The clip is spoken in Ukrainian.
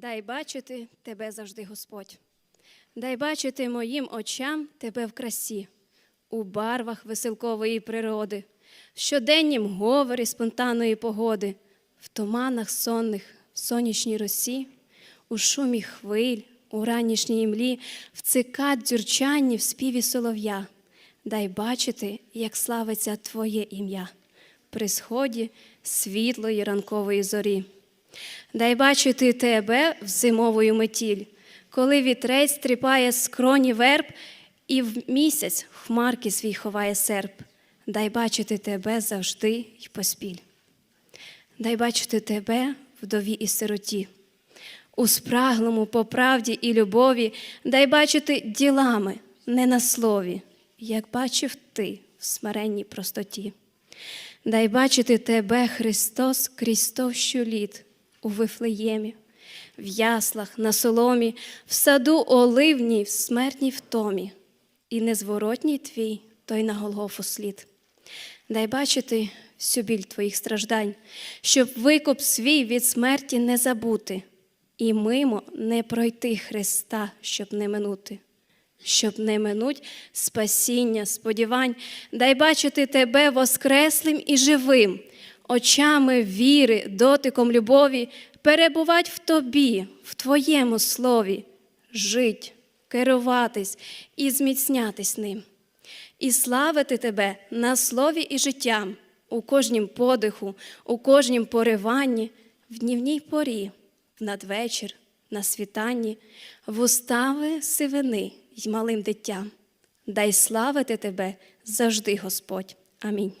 Дай бачити тебе завжди, Господь. Дай бачити моїм очам тебе в красі, у барвах веселкової природи, в щоденнім говорі спонтанної погоди, в туманах сонних, в сонячній росі, у шумі хвиль, у ранішній імлі, в цикад дзюрчанні, в співі солов'я. Дай бачити, як славиться Твоє ім'я при сході світлої ранкової зорі. Дай бачити тебе в зимовою метіль, коли вітрець стріпає з кроні верб, і в місяць хмарки свій ховає серп. Дай бачити тебе завжди й поспіль. Дай бачити тебе вдові і сироті, у спраглому по правді і любові, дай бачити ділами, не на слові, як бачив ти в смиренній простоті. Дай бачити тебе, Христос, крізь товщу літ у Вифлеємі, в яслах, на соломі, в саду оливній, в смертній втомі, і незворотній твій той на Голгофу слід. Дай бачити всю біль твоїх страждань, щоб викуп свій від смерті не забути, і мимо не пройти Христа, щоб не минути. Щоб не минуть спасіння, сподівань, дай бачити тебе воскреслим і живим, очами віри, дотиком любові, перебувать в тобі, в твоєму слові, жить, керуватись і зміцнятись ним, і славити тебе на слові і життям, у кожнім подиху, у кожнім пориванні, в днівній порі, в надвечір, на світанні, в устави сивини й малим дитям. Дай славити тебе завжди, Господь. Амінь.